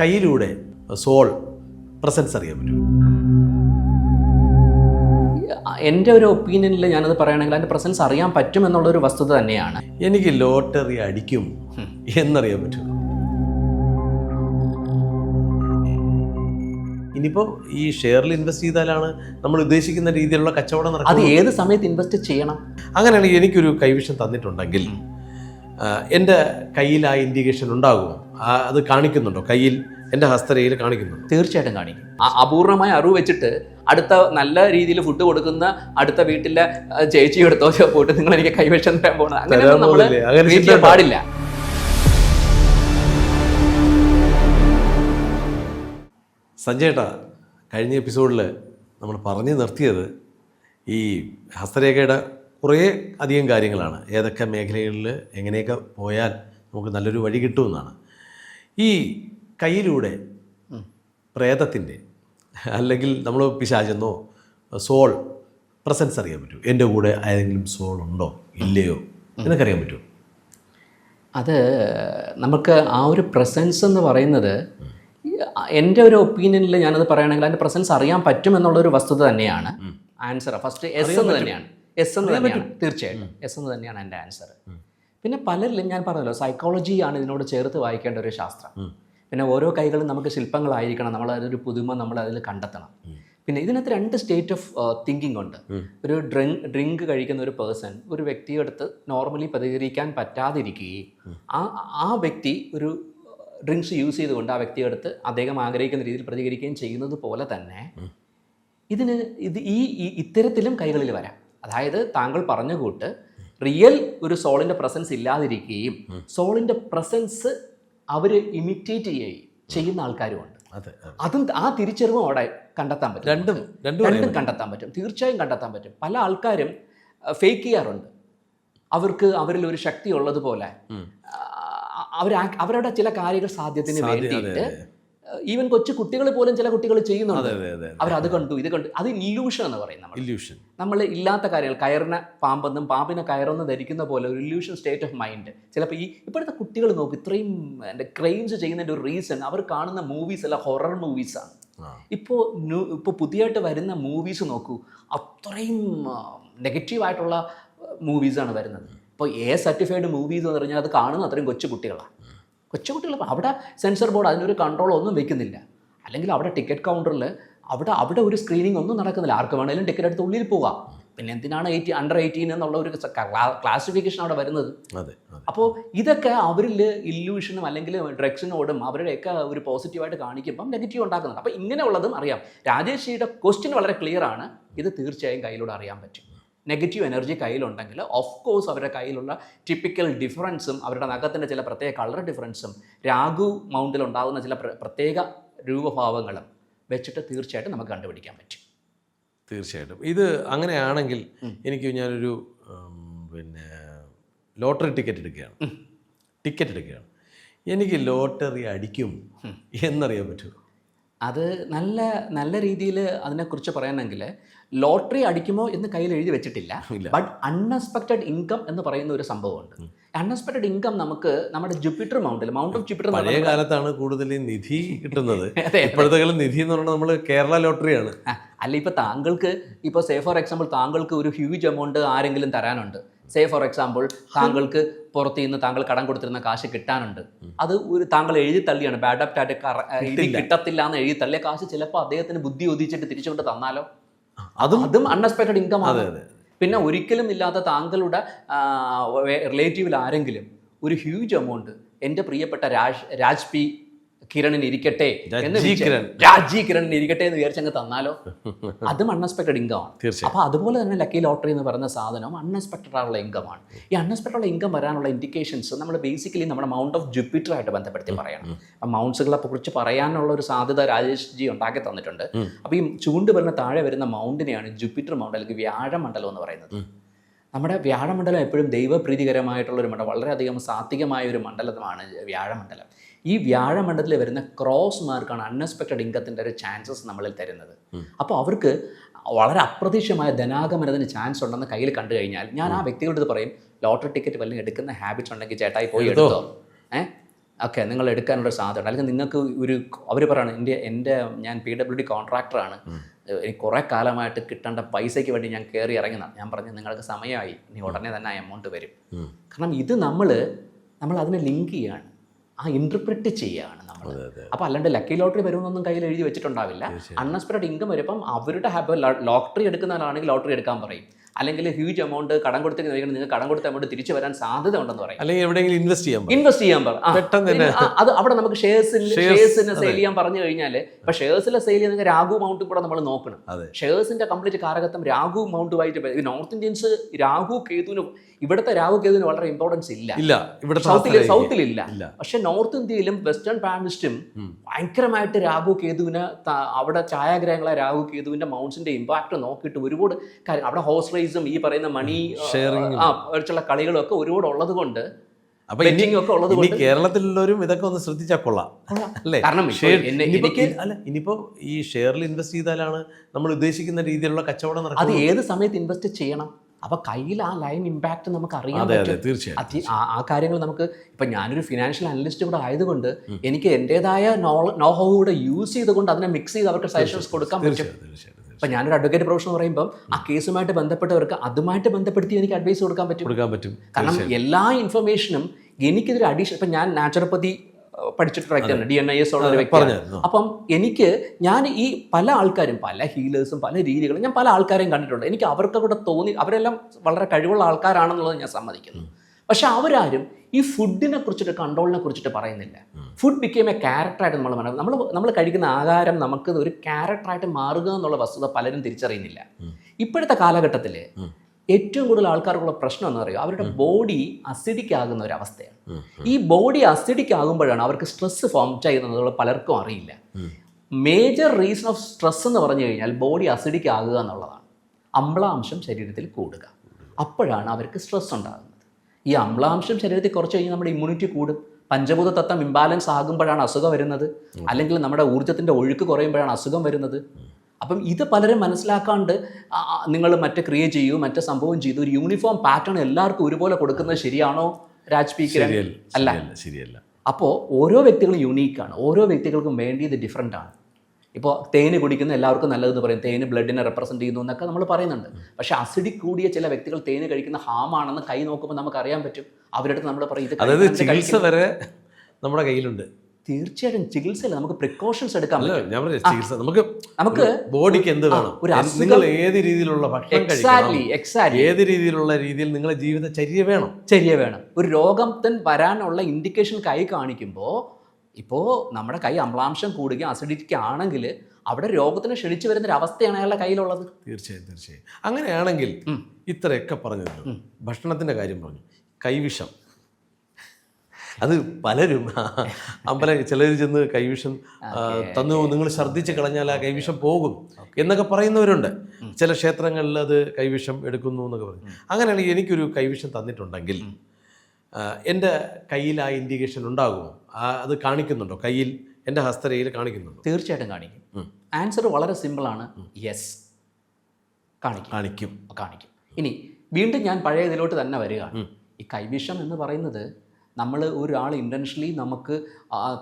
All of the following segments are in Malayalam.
കയ്യിലൂടെ സോൾ പ്രസൻസ് അറിയാൻ പറ്റും എന്റെ ഒരു ഒപ്പീനിയനിൽ ഞാനത് പറയുകയാണെങ്കിൽ അതിന്റെ പ്രസൻസ് അറിയാൻ പറ്റും എന്നുള്ളൊരു വസ്തുത തന്നെയാണ്. എനിക്ക് ലോട്ടറി അടിക്കും എന്നറിയാൻ പറ്റും ഇനിയിപ്പോൾ ഈ ഷെയറിൽ ഇൻവെസ്റ്റ് ചെയ്താലാണ് നമ്മൾ ഉദ്ദേശിക്കുന്ന രീതിയിലുള്ള കച്ചവടം അത് ഏത് സമയത്ത് ഇൻവെസ്റ്റ് ചെയ്യണം? അങ്ങനെയാണെങ്കിൽ എനിക്കൊരു കൈവിഷം തന്നിട്ടുണ്ടെങ്കിൽ എന്റെ കയ്യിൽ ആ ഇൻഡിക്കേഷൻ ഉണ്ടാകുമോ? അത് കാണിക്കുന്നുണ്ടോ? കയ്യിൽ എന്റെ ഹസ്തരയിൽ കാണിക്കുന്നുണ്ടോ? തീർച്ചയായിട്ടും കാണിക്കും. അപൂർണമായ അറിവ് വെച്ചിട്ട് അടുത്ത നല്ല രീതിയിൽ ഫുഡ് കൊടുക്കുന്ന അടുത്ത വീട്ടിലെ ചേച്ചി എടുത്തോ പോയിട്ട് നിങ്ങൾ എനിക്ക് കൈവശം തരാൻ പോകണം അങ്ങനെ? പാടില്ല. സഞ്ജയേട്ടാ കഴിഞ്ഞ എപ്പിസോഡിൽ നമ്മൾ പറഞ്ഞു നിർത്തിയത് ഈ ഹസ്തരേഖയുടെ കുറേ അധികം കാര്യങ്ങളാണ്. ഏതൊക്കെ മേഖലകളിൽ എങ്ങനെയൊക്കെ പോയാൽ നമുക്ക് നല്ലൊരു വഴി കിട്ടുമെന്നാണ്. ഈ കയ്യിലൂടെ പ്രേതത്തിന്റെ അല്ലെങ്കിൽ നമ്മൾ പിശാചെന്നോ സോൾ പ്രസൻസ് അറിയാൻ പറ്റും. എന്റെ കൂടെ ഏതെങ്കിലും സോൾ ഉണ്ടോ? ഇല്ലയോ? എന്നൊക്കെ അറിയാൻ പറ്റുമോ? അത് നമുക്ക് ആ ഒരു പ്രസൻസ് എന്ന് പറയുന്നത് എന്റെ ഒരു ഒപ്പീനിയനിൽ ഞാനത് പറയുകയാണെങ്കിൽ അതിന്റെ പ്രസൻസ് അറിയാൻ പറ്റും എന്നുള്ളൊരു വസ്തുത തന്നെയാണ്. ആൻസർ ഫസ്റ്റ് എസ് എന്ന് തന്നെയാണ്. എസ് എന്ന് തീർച്ചയായിട്ടും. എസ് എന്ന് തന്നെയാണ് എന്റെ ആൻസർ പിന്നെ പലരിലും ഞാൻ പറഞ്ഞല്ലോ സൈക്കോളജിയാണ് ഇതിനോട് ചേർത്ത് വായിക്കേണ്ട ഒരു ശാസ്ത്രം. പിന്നെ ഓരോ കൈകളും നമുക്ക് ശില്പങ്ങളായിരിക്കണം നമ്മൾ അതിലൊരു പുതുമ നമ്മൾ അതിൽ കണ്ടെത്തണം. പിന്നെ ഇതിനകത്ത് രണ്ട് സ്റ്റേറ്റ് ഓഫ് തിങ്കിങ് ഉണ്ട്. ഒരു ഡ്രിങ്ക് ഡ്രിങ്ക് കഴിക്കുന്ന ഒരു പേഴ്സൺ ഒരു വ്യക്തിയെടുത്ത് നോർമലി പ്രതികരിക്കാൻ പറ്റാതിരിക്കുകയും ആ ആ വ്യക്തി ഒരു ഡ്രിങ്ക്സ് യൂസ് ചെയ്തുകൊണ്ട് ആ വ്യക്തിയെടുത്ത് അദ്ദേഹം ആഗ്രഹിക്കുന്ന രീതിയിൽ പ്രതികരിക്കുകയും ചെയ്യുന്നത് പോലെ തന്നെ ഇതിന് ഇത് ഈ- ഇത്തരത്തിലും കൈകളിൽ വരാം. അതായത് താങ്കൾ പറഞ്ഞ കൂട്ട് റിയൽ ഒരു സോളിന്റെ പ്രസൻസ് ഇല്ലാതിരിക്കുകയും സോളിന്റെ പ്രസൻസ് അവർ ഇമിറ്റേറ്റ് ചെയ്യുകയും ചെയ്യുന്ന ആൾക്കാരുമുണ്ട്. അതെ അതും. ആ തിരിച്ചറിവും അവിടെ കണ്ടെത്താൻ പറ്റും. രണ്ടും രണ്ടും രണ്ടും കണ്ടെത്താൻ പറ്റും. തീർച്ചയായും കണ്ടെത്താൻ പറ്റും. പല ആൾക്കാരും ഫേക്ക് ചെയ്യാറുണ്ട്. അവർക്ക് അവരിൽ ഒരു ശക്തി ഉള്ളതുപോലെ അവർ അവരുടെ ചില കാര്യങ്ങൾ സാധ്യത്തിന് വേണ്ടിയിട്ട് ഈവൻ കൊച്ചു കുട്ടികൾ പോലും ചില കുട്ടികൾ ചെയ്യുന്നുണ്ട്. അവർ അത് കണ്ടു ഇത് കണ്ടു. അത് ഇല്യൂഷൻ എന്ന് പറയും നമ്മൾ. ഇല്യൂഷൻ നമ്മൾ ഇല്ലാത്ത കാര്യങ്ങൾ കയറിന പാമ്പെന്നും പാമ്പിനെ കയറെന്ന് ധരിക്കുന്ന പോലെ ഒരു ഇല്യൂഷൻ സ്റ്റേറ്റ് ഓഫ് മൈൻഡ് ചിലപ്പോൾ ഈ ഇപ്പോഴത്തെ കുട്ടികൾ നോക്കും ഇത്രയും എന്റെ ക്രൈംസ് ചെയ്യുന്നതിന്റെ ഒരു റീസൺ അവർ കാണുന്ന മൂവീസ് അല്ല ഹൊറർ മൂവീസാണ് ഇപ്പോ ഇപ്പോൾ ഇപ്പോൾ പുതിയതായിട്ട് വരുന്ന മൂവീസ് നോക്കൂ അത്രയും നെഗറ്റീവായിട്ടുള്ള മൂവീസാണ് വരുന്നത്. ഇപ്പോൾ എ സർട്ടിഫൈഡ് മൂവീസ് എന്ന് പറഞ്ഞാൽ അത് കാണുന്ന അത്രയും കൊച്ചു കുട്ടികളാണ് കൊച്ചു കുട്ടികൾ അവിടെ സെൻസർ ബോർഡ് അതിനൊരു കൺട്രോൾ ഒന്നും വെക്കുന്നില്ല. അല്ലെങ്കിൽ അവിടെ ടിക്കറ്റ് കൗണ്ടറിൽ അവിടെ അവിടെ ഒരു സ്ക്രീനിങ് ഒന്നും നടക്കുന്നില്ല. ആർക്ക് വേണമെങ്കിലും ടിക്കറ്റ് എടുത്ത് ഉള്ളിൽ പോകാം പിന്നെ എന്തിനാണ് എയ്റ്റി അണ്ടർ എയ്റ്റീൻ എന്നുള്ള ഒരു ക്ലാസിഫിക്കേഷൻ അവിടെ വരുന്നത്? അപ്പോൾ ഇതൊക്കെ അവരിൽ ഇല്യൂഷനും അല്ലെങ്കിൽ ഡ്രഗ്സിനോടും അവരുടെയൊക്കെ ഒരു പോസിറ്റീവായിട്ട് കാണിക്കുമ്പം നെഗറ്റീവ് ഉണ്ടാക്കുന്നുണ്ട് അപ്പോൾ ഇങ്ങനെയുള്ളതും അറിയാം. രാജേഷ് ജിയുടെ ക്വസ്റ്റ്യൻ വളരെ ക്ലിയർ ആണ്. ഇത് തീർച്ചയായും കയ്യിലൂടെ അറിയാൻ പറ്റും. നെഗറ്റീവ് എനർജി കയ്യിലുണ്ടെങ്കിൽ ഓഫ് കോഴ്സ് അവരുടെ കയ്യിലുള്ള ടിപ്പിക്കൽ ഡിഫറൻസും അവരുടെ നഖത്തിന്റെ ചില പ്രത്യേക കളർ ഡിഫറൻസും രാഘു മൗണ്ടിൽ ഉണ്ടാകുന്ന ചില പ്രത്യേക രൂപഭാവങ്ങളും വെച്ചിട്ട് തീർച്ചയായിട്ടും നമുക്ക് കണ്ടുപിടിക്കാൻ പറ്റും. തീർച്ചയായിട്ടും. ഇത് അങ്ങനെയാണെങ്കിൽ എനിക്ക് ഞാനൊരു പിന്നെ ലോട്ടറി ടിക്കറ്റ് എടുക്കുകയാണ്. ടിക്കറ്റ് എടുക്കുകയാണ്. എനിക്ക് ലോട്ടറി അടിക്കും എന്നറിയാൻ പറ്റുമോ? അത് നല്ല നല്ല രീതിയിൽ അതിനെക്കുറിച്ച് പറയണമെങ്കിൽ ലോട്ടറി അടിക്കുമോ എന്ന് കയ്യിൽ എഴുതി വെച്ചിട്ടില്ല. ബട്ട് അൺഎക്സ്പെക്റ്റഡ് ഇൻകം എന്ന് പറയുന്ന ഒരു സംഭവമുണ്ട്. അൺഎക്സ്പെക്റ്റഡ് ഇൻകം നമുക്ക് നമ്മുടെ ജുപ്പിറ്റർ മൗണ്ടിൽ മൗണ്ട് ഓഫ് ജുപ്പിറ്റർ പഴയ കാലത്താണ് കൂടുതൽ നിധി കിട്ടുന്നത്. ഇപ്പോഴത്തെ നിധി എന്ന് പറഞ്ഞാൽ നമ്മൾ കേരള ലോട്ടറിയാണ്. അല്ല ഇപ്പൊ താങ്കൾക്ക് ഇപ്പൊ സേ ഫോർ എക്സാമ്പിൾ താങ്കൾക്ക് ഒരു ഹ്യൂജ് എമൗണ്ട് ആരെങ്കിലും തരാനുണ്ട്. സേ ഫോർ എക്സാമ്പിൾ താങ്കൾക്ക് പുറത്ത് നിന്ന് താങ്കൾ കടം കൊടുത്തിരുന്ന കാശ് കിട്ടാനുണ്ട്. അത് ഒരു താങ്കൾ എഴുതി തള്ളിയാണ്. ബാഡ് അപ്റ്റ് ആയിട്ട് കിട്ടത്തില്ല എന്ന് എഴുതി തള്ളിയ കാശ് ചിലപ്പോൾ അദ്ദേഹത്തിന് ബുദ്ധി ഒതിച്ചിട്ട് തിരിച്ചുകൊണ്ട് തന്നാലോ? അതും അതും അൺഎക്സ്പെക്റ്റഡ് ഇൻകം ആണ്. അതെ അതെ. പിന്നെ ഒരിക്കലും ഇല്ലാത്ത താങ്കളുടെ റിലേറ്റീവിൽ ആരെങ്കിലും ഒരു ഹ്യൂജ് എമൗണ്ട് എന്റെ പ്രിയപ്പെട്ട രാജ് രാജ് പി കിരണിന് ഇരിക്കട്ടെ എന്ന് രാജി കിരണിന് ഇരിക്കട്ടെ എന്ന് വിചാരിച്ചങ്ങ് തന്നാലോ? അതും അൺഎക്സ്പെക്ടഡ് ഇൻകം ആണ്. തീർച്ചയായും. അപ്പോൾ അതുപോലെ തന്നെ ലക്കി ലോട്ടറി എന്ന് പറയുന്ന സാധനം അൺഎക്സ്പെക്ടഡ് ഇൻകം ആണ്. ഈ ഉള്ള ഇൻകം വരാനുള്ള ഇൻഡിക്കേഷൻസ് നമ്മൾ ബേസിക്കലി നമ്മുടെ മൗണ്ട് ഓഫ് ജുപ്പിറ്റർ ആയിട്ട് ബന്ധപ്പെടുത്തി പറയണം. മൗണ്ട്സുകളെ കുറിച്ച് പറയാനുള്ള ഒരു സാധ്യത രാജേഷ് ജി ഉണ്ടാക്കി തന്നിട്ടുണ്ട്. അപ്പോൾ ഈ ചൂണ്ട് വരുന്ന താഴെ വരുന്ന മൗണ്ടിനെയാണ് ജുപ്പിറ്റർ മൗണ്ട് അല്ലെങ്കിൽ വ്യാഴമണ്ഡലം എന്ന് പറയുന്നത്. നമ്മുടെ വ്യാഴമണ്ഡലം എപ്പോഴും ദൈവപ്രീതികരമായിട്ടുള്ള ഒരു മണ്ഡലം വളരെയധികം സാത്വികമായ ഒരു മണ്ഡലമാണ് വ്യാഴമണ്ഡലം. ഈ വ്യാഴമണ്ഡലത്തിൽ വരുന്ന ക്രോസ് മാർക്കാണ് അൺഎക്സ്പെക്റ്റഡ് ഇൻകത്തിന്റെ ഒരു ചാൻസസ് നമ്മളിൽ തരുന്നത്. അപ്പോൾ അവർക്ക് വളരെ അപ്രതീക്ഷിതമായ ധനാഗമനത്തിന് ചാൻസ് ഉണ്ടെന്ന് കയ്യിൽ കണ്ടു കഴിഞ്ഞാൽ ഞാൻ ആ വ്യക്തികളുടെ പറയും ലോട്ടറി ടിക്കറ്റ് വല്ലതും എടുക്കുന്ന ഹാബിറ്റ്സ് ഉണ്ടെങ്കിൽ ചേട്ടായി പോയി എടുത്തോ. ഏ? ഏഹ് ഓക്കെ നിങ്ങൾ എടുക്കാനുള്ള സാധ്യത അല്ലെങ്കിൽ നിങ്ങൾക്ക് ഒരു അവർ പറയണം എന്റെ എന്റെ ഞാൻ പി ഡബ്ല്യു ഡി കോൺട്രാക്ടറാണ് എനിക്ക് കുറേ കാലമായിട്ട് കിട്ടേണ്ട പൈസയ്ക്ക് വേണ്ടി ഞാൻ കയറി ഇറങ്ങുന്നതാണ് ഞാൻ പറഞ്ഞു നിങ്ങൾക്ക് സമയമായി ഇനി ഉടനെ തന്നെ ആ എമൗണ്ട് വരും. കാരണം ഇത് നമ്മൾ നമ്മൾ അതിനെ ലിങ്ക് ചെയ്യാണ്. ആ ഇന്റർപ്രിറ്റ് ചെയ്യുകയാണ് നമ്മൾ അപ്പോൾ അല്ലാണ്ട് ലക്കി ലോട്ടറി വരുമെന്നൊന്നും കയ്യിൽ എഴുതി വെച്ചിട്ടുണ്ടാവില്ല. അൺഎക്സ്പെക്ടഡ് ഇൻകം വരുമ്പം അവരുടെ ഹാബ് ലോട്ടറി എടുക്കുന്നവരാണെങ്കിൽ ലോട്ടറി എടുക്കാൻ പറയും. അല്ലെങ്കിൽ ഹ്യൂജ് എമൗണ്ട് കടം കൊടുത്ത് നിങ്ങൾ കടം കൊടുത്ത എമൗണ്ട് തിരിച്ചു വരാൻ സാധ്യത ഉണ്ടെന്ന് പറയും. അല്ലെങ്കിൽ എവിടെയെങ്കിലും ഇൻവെസ്റ്റ് ചെയ്യാൻ ഇൻവെസ്റ്റ് ചെയ്യാൻ പറ അത് അവിടെ നമുക്ക് ഷെയർസിന് Shares, ഷെയർസിന് സെയിൽ ചെയ്യാൻ പറഞ്ഞു കഴിഞ്ഞാൽ ഇപ്പൊ ഷെയർസിലെ സെയിൽ ചെയ്യുന്ന രാഘു മൗണ്ട് കൂടെ നമ്മൾ നോക്കണം. ഷെയർസിന്റെ കംപ്ലീറ്റ് കാരകത്വം രാഘു മൗണ്ടുമായിട്ട് നോർത്ത് ഇന്ത്യൻസ് രാഹു കേതുവിന് ഇവിടുത്തെ രാഹു കേതുവിന് വളരെ ഇമ്പോർട്ടൻസ് ഇല്ല. ഇല്ല. ഇവിടെ സൗത്തിൽ സൗത്തിൽ ഇല്ല. പക്ഷെ നോർത്ത് ഇന്ത്യയിലും വെസ്റ്റേൺ പാമിസ്റ്റും ഭയങ്കരമായിട്ട് രാഹു കേതുവിന് അവിടെ ഛായാഗ്രഹങ്ങളെ രാഹു കേതുവിന്റെ മൗണ്ട്സിന്റെ ഇമ്പാക്ട് നോക്കിയിട്ട് ഒരുപാട് കാര്യം അവിടെ ഹോസ് റേസും ഈ പറയുന്ന മണി ഷെയറിംഗ് ആ വെച്ചുള്ള കളികളും ഒക്കെ ഒരുപാട് ഉള്ളത് കൊണ്ട് അപ്പൊ ഒക്കെ ഉള്ളത് ഇനി കൊണ്ട് കേരളത്തിലുള്ളവരും ഇതൊക്കെ ഒന്ന് ശ്രദ്ധിച്ചാൽ കൊള്ളാം. അല്ലേ? കാരണം എനിക്ക് അല്ല ഇനിയിപ്പോ ഈ ഷെയറിൽ ഇൻവെസ്റ്റ് ചെയ്താലാണ് നമ്മൾ ഉദ്ദേശിക്കുന്ന രീതിയിലുള്ള കച്ചവടം അത് നടക്കുന്നത് ഏത് സമയത്ത് ഇൻവെസ്റ്റ് ചെയ്യണം? അപ്പൊ കയ്യിൽ ആ ലൈൻ ഇമ്പാക്ട് നമുക്ക് അറിയാൻ അതെ അതെ പറ്റും. തീർച്ചയായും ആ- കാര്യങ്ങൾ നമുക്ക് ഇപ്പൊ ഞാനൊരു ഫിനാൻഷ്യൽ അനലിസ്റ്റ് കൂടെ ആയതുകൊണ്ട് എനിക്ക് എന്റേതായ നോ ഹൗ കൂടെ യൂസ് ചെയ്തുകൊണ്ട് അതിനെ മിക്സ് ചെയ്ത് അവർക്ക് സജഷൻസ് കൊടുക്കാൻ പറ്റും. തീർച്ചയായും. ഞാനൊരു അഡ്വക്കേറ്റ് പ്രൊഫഷൻ എന്ന് പറയുമ്പോൾ ആ കേസുമായിട്ട് ബന്ധപ്പെട്ടവർക്ക് അതുമായിട്ട് ബന്ധപ്പെടുത്തി എനിക്ക് അഡ്വൈസ് കൊടുക്കാൻ പറ്റും. കൊടുക്കാൻ പറ്റും. കാരണം എല്ലാ ഇൻഫർമേഷനും എനിക്കിതൊരു അഡീഷൻ ഇപ്പം ഞാൻ നാച്ചുറോപ്പതി പഠിച്ചിട്ട് വ്യക്തിയാണ് ഡി എൻ ഐ എസ് ഉള്ള ഒരു വ്യക്തിയാണ്. അപ്പം എനിക്ക് ഞാൻ ഈ പല ആൾക്കാരും പല ഹീലേഴ്സും പല രീതികളും ഞാൻ പല ആൾക്കാരെയും കണ്ടിട്ടുണ്ട്. എനിക്ക് അവർക്ക് കൂടെ തോന്നി അവരെല്ലാം വളരെ കഴിവുള്ള ആൾക്കാരാണെന്നുള്ളത് ഞാൻ സമ്മതിക്കുന്നു. പക്ഷെ അവരാരും ഈ ഫുഡിനെ കുറിച്ചിട്ട് കൺട്രോളിനെ കുറിച്ചിട്ട് പറയുന്നില്ല. ഫുഡ് ബിക്കേം എ ക്യാരക്ടറായിട്ട് നമ്മൾ നമ്മൾ നമ്മൾ കഴിക്കുന്ന ആഹാരം നമുക്ക് ഒരു ക്യാരക്ടറായിട്ട് മാറുക എന്നുള്ള വസ്തുത പലരും തിരിച്ചറിയുന്നില്ല. ഇപ്പോഴത്തെ കാലഘട്ടത്തിൽ ഏറ്റവും കൂടുതൽ ആൾക്കാർക്കുള്ള പ്രശ്നം എന്ന് പറയുക അവരുടെ ബോഡി അസിഡിക് ആകുന്ന ഒരു അവസ്ഥയാണ്. ഈ ബോഡി അസിഡിക് ആകുമ്പോഴാണ് അവർക്ക് സ്ട്രെസ് ഫോം ചെയ്യുന്നത് പലർക്കും അറിയില്ല. മേജർ റീസൺ ഓഫ് സ്ട്രെസ് എന്ന് പറഞ്ഞു കഴിഞ്ഞാൽ ബോഡി അസിഡിക് ആകുക എന്നുള്ളതാണ്. അമ്ലാംശം ശരീരത്തിൽ കൂടുക. അപ്പോഴാണ് അവർക്ക് സ്ട്രെസ് ഉണ്ടാകുന്നത്. ഈ അമ്ലാംശം ശരീരത്തിൽ കുറച്ച് കഴിഞ്ഞാൽ നമ്മുടെ ഇമ്മ്യൂണിറ്റി കൂടും. പഞ്ചഭൂത തത്വം ഇംബാലൻസ് ആകുമ്പോഴാണ് അസുഖം വരുന്നത്. അല്ലെങ്കിൽ നമ്മുടെ ഊർജത്തിന്റെ ഒഴുക്ക് കുറയുമ്പോഴാണ് അസുഖം വരുന്നത്. അപ്പം ഇത് പലരും മനസ്സിലാക്കാണ്ട് നിങ്ങൾ മറ്റേ ക്രിയ ചെയ്യൂ മറ്റേ സംഭവം ചെയ്തു. ഒരു യൂണിഫോം പാറ്റേൺ എല്ലാവർക്കും ഒരുപോലെ കൊടുക്കുന്നത് ശരിയാണോ രാജ് അല്ല. ശരിയല്ല അപ്പോൾ ഓരോ വ്യക്തികളും യുണീക്കാണ് ഓരോ വ്യക്തികൾക്കും വേണ്ടിയത് ഡിഫറെന്റ് ആണ്. ഇപ്പോൾ തേന് കുടിക്കുന്ന എല്ലാവർക്കും നല്ലതെന്ന് പറയും. തേന് ബ്ലഡിനെ റെപ്രസെന്റ് ചെയ്യുന്നു എന്നൊക്കെ നമ്മൾ പറയുന്നുണ്ട്. പക്ഷേ അസിഡിക് കൂടിയ ചില വ്യക്തികൾ തേന് കഴിക്കുന്ന ഹാമാണെന്ന് കൈ നോക്കുമ്പോൾ നമുക്ക് അറിയാൻ പറ്റും. അവരുടെ നമ്മൾ പറയും ഇത് അതായത് ചികിത്സ വരെ നമ്മുടെ കയ്യിലുണ്ട്. തീർച്ചയായിട്ടും ചികിത്സയിൽ നമുക്ക് പ്രിക്കോഷൻസ് എടുക്കാൻ ഞാൻ ചികിത്സ. നമുക്ക് നമുക്ക് ബോഡിക്ക് എന്ത് വേണം? ഒരു നിങ്ങൾ ഏത് രീതിയിലുള്ള ഭക്ഷണം എക്സാക്ട്ലി എക്സാക്ട്ലി ഏത് രീതിയിലുള്ള രീതിയിൽ നിങ്ങളുടെ ജീവിതചര്യ വേണം? ചര്യ വേണം. ഒരു രോഗത്തിന് വരാനുള്ള ഇൻഡിക്കേഷൻ കൈ കാണിക്കുമ്പോൾ ഇപ്പോൾ നമ്മുടെ കൈ അമ്ലാംശം കൂടുകയും അസിഡിറ്റി ആണെങ്കിൽ അവിടെ രോഗത്തിന് ക്ഷണിച്ചു വരുന്ന ഒരു അവസ്ഥയാണ് അയാളുടെ കയ്യിലുള്ളത്. തീർച്ചയായും തീർച്ചയായും. അങ്ങനെയാണെങ്കിൽ ഇത്രയൊക്കെ പറഞ്ഞല്ലോ ഭക്ഷണത്തിന്റെ കാര്യം പറഞ്ഞു. കൈവിഷം. അത് പലരും അമ്പലം ചിലർ ചെന്ന് കൈവിഷം തന്നു. നിങ്ങൾ ഛർദ്ദിച്ച് കളഞ്ഞാൽ ആ കൈവിഷം പോകും എന്നൊക്കെ പറയുന്നവരുണ്ട്. ചില ക്ഷേത്രങ്ങളിൽ അത് കൈവിഷം എടുക്കുന്നു എന്നൊക്കെ പറഞ്ഞു. അങ്ങനെയാണെങ്കിൽ എനിക്കൊരു കൈവിഷം തന്നിട്ടുണ്ടെങ്കിൽ എന്റെ കയ്യിൽ ആ ഇൻഡിക്കേഷൻ ഉണ്ടാകുമോ? അത് കാണിക്കുന്നുണ്ടോ? കയ്യിൽ എന്റെ ഹസ്തരയിൽ കാണിക്കുന്നുണ്ടോ? തീർച്ചയായിട്ടും കാണിക്കും. ആൻസർ വളരെ സിമ്പിളാണ് യെസ് കാണിക്കും. കാണിക്കും. കാണിക്കും. ഇനി വീണ്ടും ഞാൻ പഴയ ഇതിലോട്ട് തന്നെ വരിക. ഈ കൈവിഷം എന്ന് പറയുന്നത് നമ്മൾ ഒരാൾ ഇന്റൻഷലി നമുക്ക്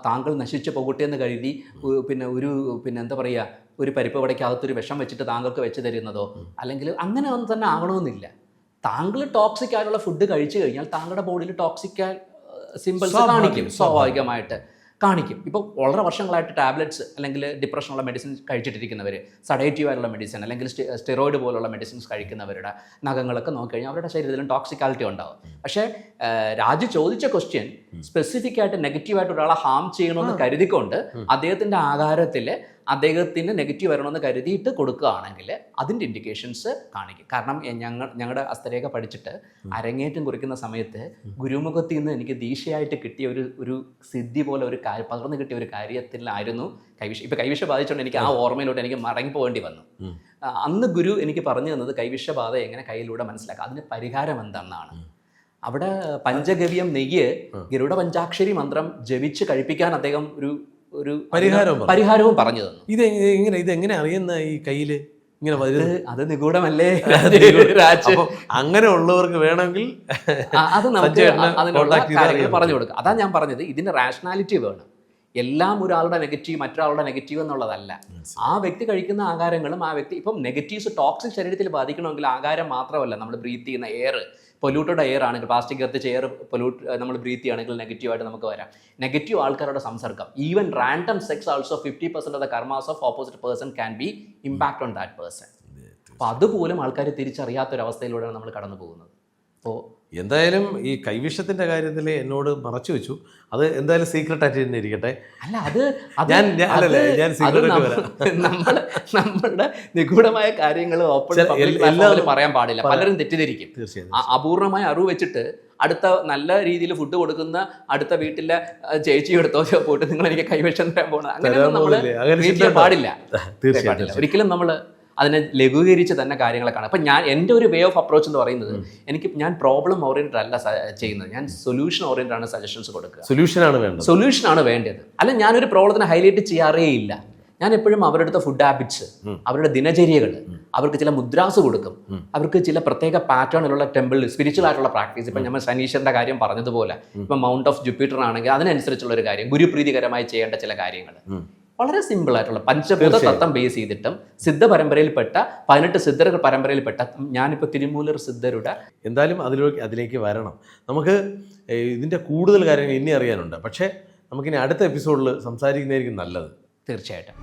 താങ്കൾ നശിച്ചു പോകട്ടെ എന്ന് കരുതി പിന്നെ ഒരു പിന്നെ എന്താ പറയുക ഒരു പരിപ്പ് വടയ്ക്കകത്തൊരു വിഷം വെച്ചിട്ട് താങ്കൾക്ക് വെച്ച് തരുന്നതോ അല്ലെങ്കിൽ അങ്ങനെ ഒന്നും തന്നെ ആകണമെന്നില്ല. താങ്കൾ ടോക്സിക് ആയിട്ടുള്ള ഫുഡ് കഴിച്ചു കഴിഞ്ഞാൽ താങ്കളുടെ ബോഡിയിൽ ടോക്സിക് സിമ്പിൾസ് കാണിക്കും സ്വാഭാവികമായിട്ട് കാണിക്കും. ഇപ്പോൾ വളരെ വർഷങ്ങളായിട്ട് ടാബ്ലറ്റ്സ് അല്ലെങ്കിൽ ഡിപ്രഷനുള്ള മെഡിസിൻ കഴിച്ചിട്ടിരിക്കുന്നവർ സഡേറ്റീവ് ആയിട്ടുള്ള മെഡിസിൻ അല്ലെങ്കിൽ സ്റ്റെറോയിഡ് പോലുള്ള മെഡിസിൻസ് കഴിക്കുന്നവരുടെ നഖങ്ങളൊക്കെ നോക്കിക്കഴിഞ്ഞാൽ അവരുടെ ശരീരത്തിലും ടോക്സിക്കാലിറ്റി ഉണ്ടാവും. പക്ഷേ ആ, രാജു ചോദിച്ച ക്വസ്റ്റ്യൻ സ്പെസിഫിക് ആയിട്ട് നെഗറ്റീവായിട്ട് ഒരാളെ ഹാം ചെയ്യണമെന്ന് കരുതിക്കൊണ്ട് അദ്ദേഹത്തിന്റെ ആകാരത്തിൽ അദ്ദേഹത്തിന് നെഗറ്റീവ് വരണമെന്ന് കരുതിയിട്ട് കൊടുക്കുകയാണെങ്കിൽ അതിന്റെ ഇൻഡിക്കേഷൻസ് കാണിക്കും. കാരണം ഞങ്ങൾ ഞങ്ങളുടെ അസ്ഥരേഖ പഠിച്ചിട്ട് അരങ്ങേറ്റം കുറിക്കുന്ന സമയത്ത് ഗുരുമുഖത്തിൽ നിന്ന് എനിക്ക് ദീക്ഷയായിട്ട് കിട്ടിയ ഒരു ഒരു സിദ്ധി പോലെ ഒരു കാര്യം പകർന്നു കിട്ടിയ ഒരു കാര്യത്തിലായിരുന്നു കൈവിഷ ഇപ്പം കൈവിഷ ബാധിച്ചുകൊണ്ട് എനിക്ക് ആ ഓർമ്മയിലോട്ട് എനിക്ക് മടങ്ങി പോകേണ്ടി വന്നു. അന്ന് ഗുരു എനിക്ക് പറഞ്ഞു തന്നത് കൈവിഷബാധ എങ്ങനെ കയ്യിലൂടെ മനസ്സിലാക്കാം? അതിന് പരിഹാരം എന്താണെന്നാണ് അവിടെ പഞ്ചഗവ്യം നെയ്യ് ഗരുഡ പഞ്ചാക്ഷരി മന്ത്രം ജപിച്ച് കഴിപ്പിക്കാൻ അദ്ദേഹം ഒരു ഒരു പരിഹാരവും പരിഹാരവും പറഞ്ഞു തന്നു. ഇത് എങ്ങനെ ഇത് എങ്ങനെ അറിയുന്ന ഈ കയ്യിൽ ഇങ്ങനെ വരുന്നത്? അത് നിഗൂഢമല്ലേ? അങ്ങനെ ഉള്ളവർക്ക് വേണമെങ്കിൽ അത് നമുക്ക് അതിനുള്ള പറഞ്ഞു കൊടുക്കുക അതാ ഞാൻ പറഞ്ഞത്. ഇതിന്റെ റാഷണാലിറ്റി വേണം. എല്ലാം ഒരാളുടെ നെഗറ്റീവ് മറ്റൊരാളുടെ നെഗറ്റീവ് എന്നുള്ളതല്ല. ആ വ്യക്തി കഴിക്കുന്ന ആകാരങ്ങളും ആ വ്യക്തി ഇപ്പം നെഗറ്റീവ്സ് ടോക്സിക് ശരീരത്തിൽ ബാധിക്കണമെങ്കിൽ ആകാരം മാത്രമല്ല. നമ്മൾ ബ്രീത്ത് ചെയ്യുന്ന എയർ പൊല്യൂട്ടഡ് എയർ ആണെങ്കിൽ പ്ലാസ്റ്റിക് എർത്ത് ചെയർ പൊല്യൂട്ട് നമ്മൾ ബ്രീത്ത് ചെയ്യുകയാണെങ്കിൽ നെഗറ്റീവായിട്ട് നമുക്ക് വരാം. നെഗറ്റീവ് ആൾക്കാരുടെ സംസർഗം. Even random sex also fifty percent of the karmas of opposite person can be impact on that person അപ്പോൾ അതുപോലും ആൾക്കാർ തിരിച്ചറിയാത്തൊരവസ്ഥയിലൂടെയാണ് നമ്മൾ കടന്നു പോകുന്നത് അപ്പോൾ എന്തായാലും ഈ കൈവിഷത്തിന്റെ കാര്യത്തിൽ എന്നോട് മറച്ചു വെച്ചു. അത് എന്തായാലും സീക്രട്ട് ആയിട്ട് തന്നെ ഇരിക്കട്ടെ. അല്ല അത് ഞാൻ- ഞാൻ- അല്ലല്ല, ഞാൻ അത് secret ആയിട്ട് നമ്മ- നമ്മളുടെ നിഗൂഢമായ കാര്യങ്ങൾ ഓപ്പൺ പറയാൻ പാടില്ല. പലരും തെറ്റിദ്ധരിക്കും. തീർച്ചയായും അപൂർണമായ അറിവ് വെച്ചിട്ട് അടുത്ത നല്ല രീതിയിൽ ഫുഡ് കൊടുക്കുന്ന അടുത്ത വീട്ടിലെ ചേച്ചി എടുത്തോ പോയിട്ട് നിങ്ങൾ എനിക്ക് കൈവിഷം തരാൻ പോകണം അങ്ങനെ നമ്മൾ പാടില്ല. തീർച്ചയായിട്ടും ഒരിക്കലും നമ്മൾ അതിനെ ലഘൂകരിച്ച് തന്നെ കാര്യങ്ങളെ കാണാം. അപ്പം ഞാൻ എന്റെ ഒരു വേ ഓഫ് അപ്രോച്ച് എന്ന് പറയുന്നത് എനിക്ക് ഞാൻ പ്രോബ്ലം ഓറിയന്റഡ് അല്ല ചെയ്യുന്നത്. ഞാൻ സൊല്യൂഷൻ ഓറിയന്റഡ് ആണ് സജഷൻസ് കൊടുക്കുക. സൊല്യൂഷൻ ആണ് വേണ്ടത്. സൊല്യൂഷൻ ആണ് വേണ്ടത്. അല്ല ഞാനൊരു പ്രോബ്ലത്തിനെ ഹൈലൈറ്റ് ചെയ്യാറേ ഇല്ല. ഞാൻ എപ്പോഴും അവരുടെ ഫുഡ് ഹാബിറ്റ്സ് അവരുടെ ദിനചര്യകൾ അവർക്ക് ചില മുദ്രാസ് കൊടുക്കും. അവർക്ക് ചില പ്രത്യേക പാറ്റേണിലുള്ള ടെമ്പിൾ സ്പിരിച്വൽ ആയിട്ടുള്ള പ്രാക്ടീസ് ഇപ്പം നമ്മൾ സനീഷന്റെ കാര്യം പറഞ്ഞതുപോലെ ഇപ്പം മൗണ്ട് ഓഫ് ജുപ്പിറ്റർ ആണെങ്കിൽ അതിനനുസരിച്ചുള്ള ഒരു കാര്യം ഗുരുപ്രീതികരമായി ചെയ്യേണ്ട ചില കാര്യങ്ങൾ. വളരെ സിമ്പിൾ ആയിട്ടുള്ള പഞ്ചഭൂത തത്വം ബേസ് ചെയ്തിട്ടും സിദ്ധ പരമ്പരയിൽപ്പെട്ട പതിനെട്ട് സിദ്ധർ പരമ്പരയിൽപ്പെട്ട ഞാനിപ്പോൾ തിരുമൂലർ സിദ്ധരുടെ എന്തായാലും അതിലേക്ക് അതിലേക്ക് വരണം. നമുക്ക് ഇതിന്റെ കൂടുതൽ കാര്യങ്ങൾ ഇനി അറിയാനുണ്ട്. പക്ഷേ നമുക്കിനി അടുത്ത എപ്പിസോഡിൽ സംസാരിക്കുന്നതായിരിക്കും നല്ലത്. തീർച്ചയായിട്ടും.